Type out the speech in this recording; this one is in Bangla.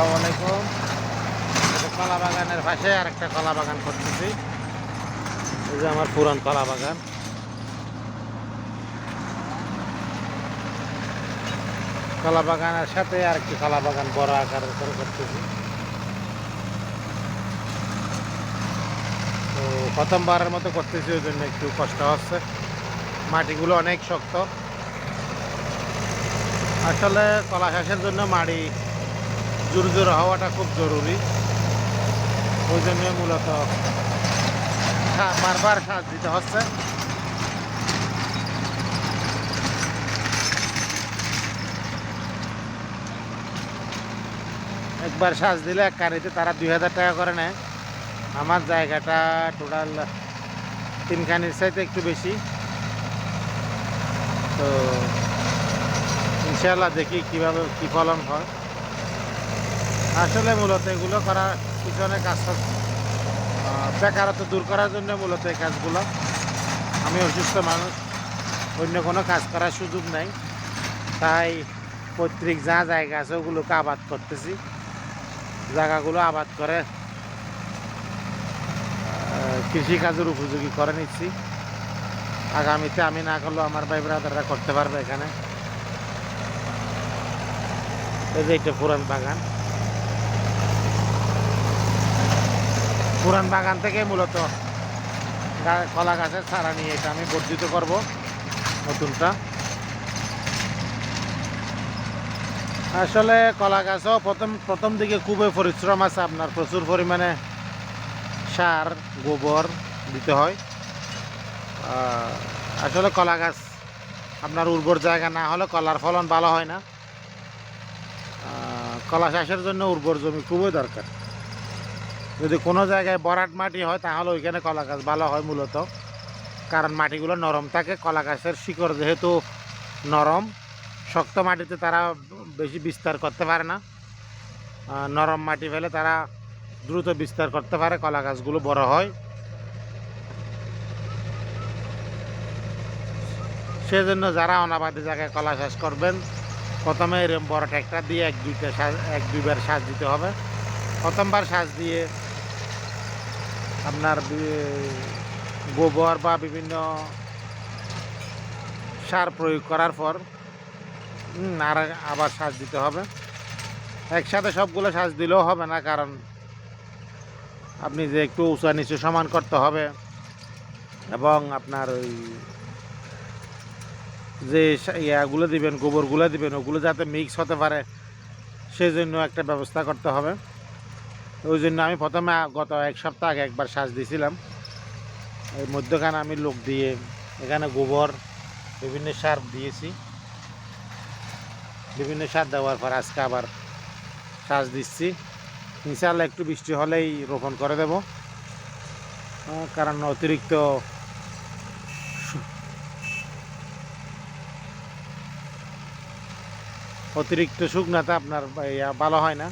আসসালামু আলাইকুম। কলা বাগানের পাশে আর একটা কলা বাগান করতেছি। এই যে আমার পুরান কলা বাগান কলা বাগানের সাথে আর একটি কলা বাগান বড় আকার করে করতেছি। তো প্রথমবারের মতো করতেছি, ওই জন্য একটু কষ্ট হচ্ছে। মাটিগুলো অনেক শক্ত। আসলে কলা চাষের জন্য মাটি জোর জোর হওয়াটা খুব জরুরি। ওই জন্য মূলত বারবার সাজ দিতে হচ্ছে। একবার সাজ দিলে এক কারিতে তারা দুই হাজার টাকা করে নেয়। আমার জায়গাটা টোটাল তিনখানির চাইতে একটু বেশি। তো ইনশাল্লাহ দেখি কীভাবে, কী ফলন হয়। আসলে মূলত এগুলো করার পিছনে কাজ বেকারত্ব দূর করার জন্য মূলত এই কাজগুলো। আমি অসুস্থ মানুষ, অন্য কোনো কাজ করার সুযোগ নাই। তাই পৈতৃক যা জায়গা আছে ওগুলোকে আবাদ করতেছি। জায়গাগুলো আবাদ করে কৃষিকাজের উপযোগী করে নিচ্ছি। আগামীতে আমি না করলেও আমার ভাই ব্রাদাররা করতে পারবে এখানে। এই যে এটা পুরান বাগান। পুরান বাগান থেকে মূলত কলা গাছের চারা নিয়ে এটা আমি বর্ধিত করব নতুনটা। আসলে কলা গাছও প্রথম প্রথম দিকে খুবই পরিশ্রম আছে আপনার প্রচুর পরিমাণে সার, গোবর দিতে হয়। আসলে কলা গাছ আপনার উর্বর জায়গা না হলে কলার ফলন ভালো হয় না। কলা চাষের জন্য উর্বর জমি খুবই দরকার। যদি কোনো জায়গায় বরাট মাটি হয়, তাহলে ওইখানে কলা গাছ ভালো হয় মূলত। কারণ মাটিগুলো নরম থাকে কলা গাছের শিকড় যেহেতু নরম, শক্ত মাটিতে তারা বেশি বিস্তার করতে পারে না। নরম মাটি ফেলে তারা দ্রুত বিস্তার করতে পারে কলা গাছগুলো বড় হয়। সেজন্য যারা অনাবাদী জায়গায় কলা চাষ করবেন, প্রথমে এরকম বড় ট্র্যাক্টর দিয়ে এক দুইটা এক দুইবার সাজ দিতে হবে। প্রথমবার সাজ দিয়ে আপনার গোবর বা বিভিন্ন সার প্রয়োগ করার পর আর আবার সাজ দিতে হবে। একসাথে সবগুলো সাজ দিলেও হবে না, কারণ আপনি যে একটু উঁচা নিচু সমান করতে হবে, এবং আপনার ওই যে ইয়াগুলো দিবেন, গোবরগুলো দিবেন, ওগুলো যাতে মিক্স হতে পারে সেই জন্য একটা ব্যবস্থা করতে হবে। ওই জন্য আমি প্রথমে গত এক সপ্তাহ আগে একবার সাজ দিয়েছিলাম এই মধ্যখানে আমি লোক দিয়ে, এখানে গোবর, বিভিন্ন সার দিয়েছি। বিভিন্ন সার দেওয়ার পর আজকে আবার সাজ দিচ্ছি। ইনশাল্লাহ একটু বৃষ্টি হলেই রোপণ করে দেব। কারণ অতিরিক্ত অতিরিক্ত শুকনাতে আপনার ভালো হয় না।